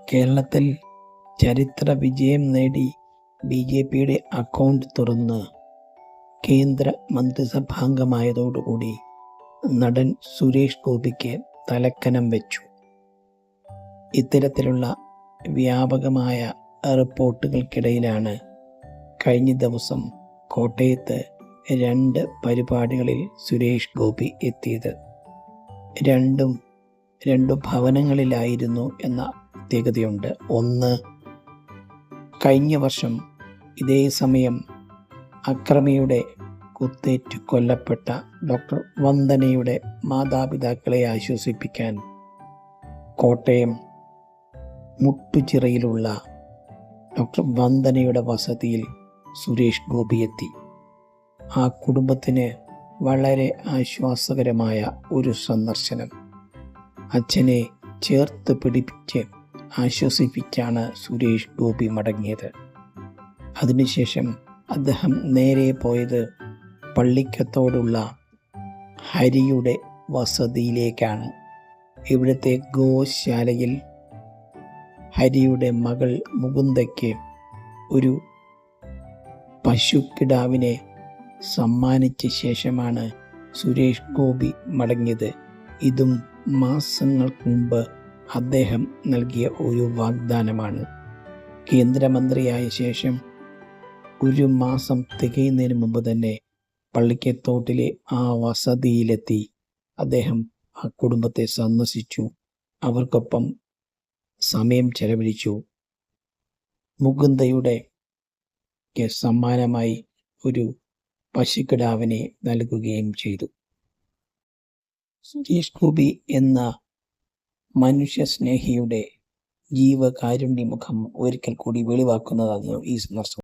കേരളത്തിൽ ചരിത്ര വിജയം നേടി ബി ജെ പിയുടെ അക്കൗണ്ട് തുറന്ന് കേന്ദ്ര മന്ത്രിസഭാംഗമായതോടുകൂടി നടൻ സുരേഷ് ഗോപിക്ക് തലക്കനം വെച്ചു. ഇത്തരത്തിലുള്ള വ്യാപകമായ റിപ്പോർട്ടുകൾക്കിടയിലാണ് കഴിഞ്ഞ ദിവസം കോട്ടയത്ത് രണ്ട് പരിപാടികളിൽ സുരേഷ് ഗോപി എത്തിയത്. രണ്ടും രണ്ടു ഭവനങ്ങളിലായിരുന്നു എന്ന പ്രത്യേകതയുണ്ട്. ഒന്ന് കഴിഞ്ഞ വർഷം ഇതേ സമയം അക്രമിയുടെ കുത്തേറ്റ് കൊല്ലപ്പെട്ട ഡോക്ടർ വന്ദനയുടെ മാതാപിതാക്കളെ ആശ്വസിപ്പിക്കാൻ കോട്ടയം മുട്ടുചിറയിലുള്ള ഡോക്ടർ വന്ദനയുടെ വസതിയിൽ സുരേഷ് ഗോപി എത്തി. ആ കുടുംബത്തിന് വളരെ ആശ്വാസകരമായ ഒരു സന്ദർശനം. അച്ഛനെ ചേർത്ത് പിടിപ്പിച്ച് ആശ്വസിപ്പിച്ചാണ് സുരേഷ് ഗോപി മടങ്ങിയത്. അതിനുശേഷം അദ്ദേഹം നേരെ പോയത് പള്ളിക്കത്തോടുള്ള ഹരിയുടെ വസതിയിലേക്കാണ്. ഇവിടുത്തെ ഗോശാലയിൽ ഹരിയുടെ മകൾ മുകുന്ദയ്ക്ക് ഒരു പശുക്കിടാവിനെ സമ്മാനിച്ച ശേഷമാണ് സുരേഷ് ഗോപി മടങ്ങിയത്. ഇതും മാസങ്ങൾക്ക് മുമ്പ് അദ്ദേഹം നൽകിയ ഒരു വാഗ്ദാനമാണ്. കേന്ദ്രമന്ത്രിയായ ശേഷം ഒരു മാസം തികയുന്നതിന് മുമ്പ് തന്നെ പള്ളിക്കത്തോട്ടിലെ ആ വസതിയിലെത്തി അദ്ദേഹം ആ കുടുംബത്തെ സന്ദർശിച്ചു. അവർക്കൊപ്പം സമയം ചെലവഴിച്ചു. മുകുന്ദയുടെ സമ്മാനമായി ഒരു പശുക്കിടാവിനെ നൽകുകയും ചെയ്തു. ഗോപി എന്ന മനുഷ്യസ്നേഹിയുടെ ജീവകാരുണ്യമുഖം ഒരിക്കൽ കൂടി വെളിവാക്കുന്നതായിരുന്നു ഈ സന്ദർശനം.